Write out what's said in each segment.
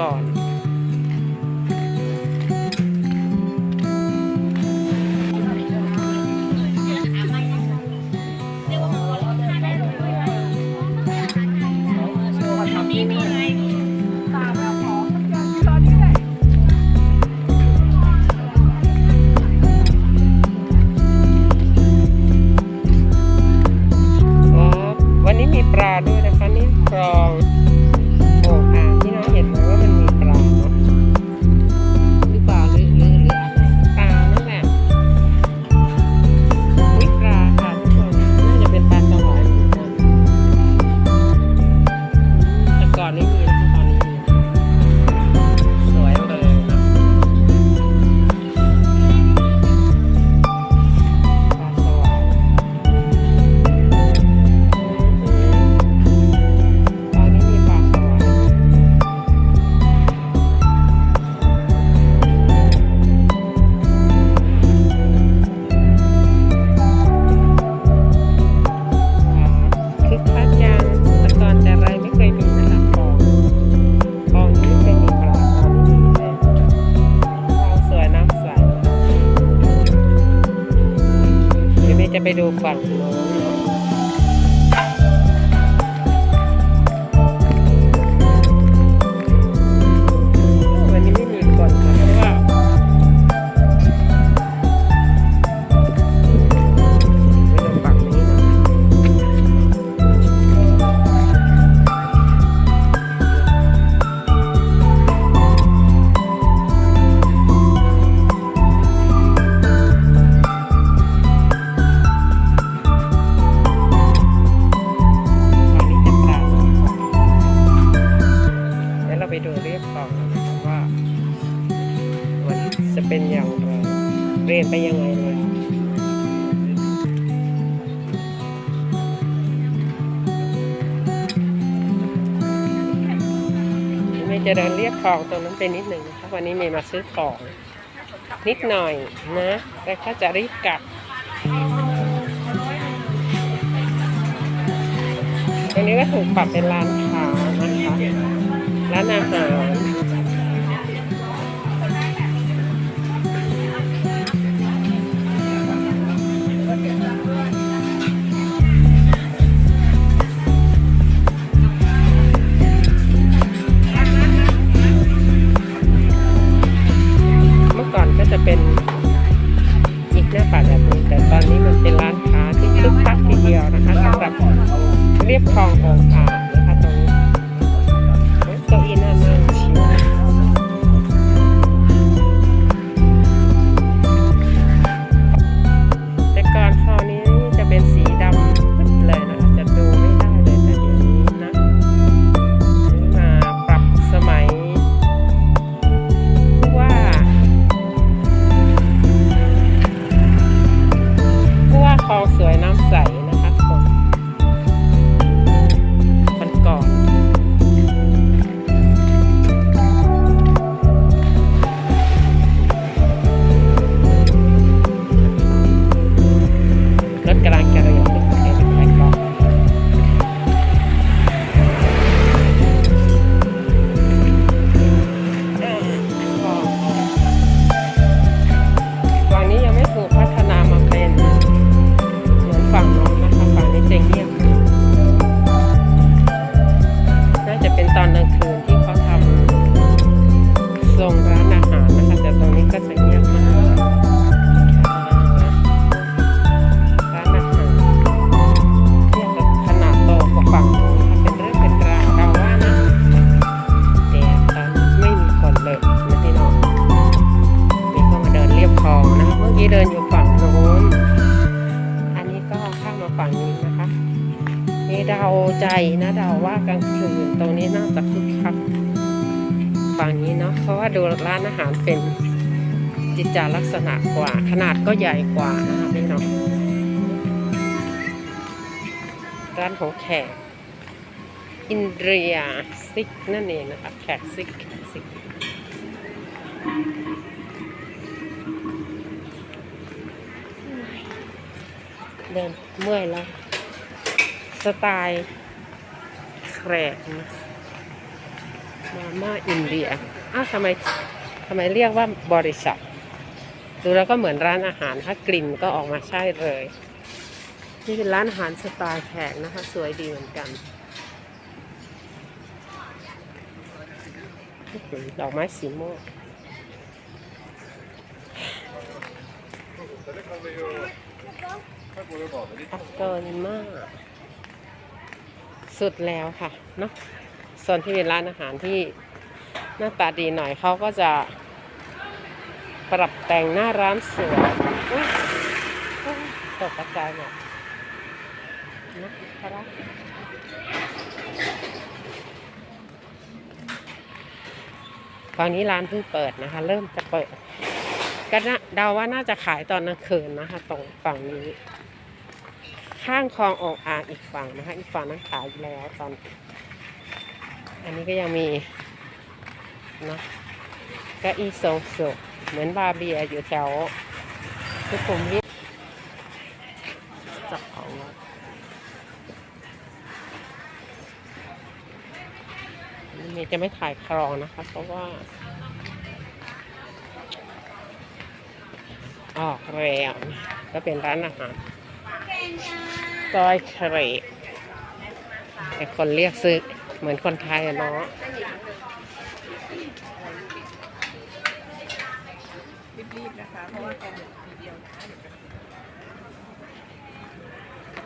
ก่อนวันนี้มีปลาด้วยนะคะนี่ครอง 就反驳 จะเดินเรียบคลองตรงนั้นไปนิดหนึ่งนะคะวันนี้เมย์มาซื้อของนิดหน่อยนะแต่วก็จะรีบกลับตรงนี้ก็ถูกปรับเป็นร้านค้านะคะร้านอาหาร เดาใจนะเดาว่ากลางคืนตรงนี้น่าจะคึกคักฝั่งนี้เนาะเพราะว่าดูร้านอาหารเป็นจิตจาลักษณะกว่า ขนาดก็ใหญ่กว่านะคะพี่น้องร้านของแขกอินเดียซิกนั่นเองนะคะแขกซิกซิกเดินเมื่อยแล้ว สไตล์แขกนะมาม่าอินเดียอ้าวทำไมทำไมเรียกว่าบริษัท ดูแล้วก็เหมือนร้านอาหารถ้ากลิ่นก็ออกมาใช่เลย นี่เป็นร้านอาหารสไตล์แขกนะคะ สวยดีเหมือนกันดอกไม้สีม่วงอัฟกานิมา สุดแล้วค่ะเนาะส่วนที่เป็นร้านอาหารที่หน้าตาดีหน่อยเขาก็จะปรับแต่งหน้าร้านสวยตกกระจายหมดนะครับตอนนี้ร้านเพิ่งเปิดนะคะ เริ่มจะเปิด ก็น่าเดาว่าน่าจะขายตอนกลางคืนนะคะ ตรงฝั่งนี้ ข้างคลององอ่างอีกฝั่งนะคะ อีกฝั่งนั้นขายอยู่แล้วตอน อันนี้ก็ยังมีนะก็อีโซโซเหมือนบาเบียอยู่แถวสุขุมวิทจับเอาไว้อันนี้เมย์จะไม่ถ่ายคลองนะคะ เพราะว่า ออกแล้วก็เป็นร้านอาหาร ซอยเครปแต่คนเรียกซื้อเหมือนคนไทยเนาะรีบๆนะคะ เพราะว่าแกหมดทีเดียวนะ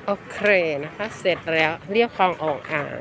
โอเคนะคะ เสร็จแล้วเรียกคลองอ่องอ่าง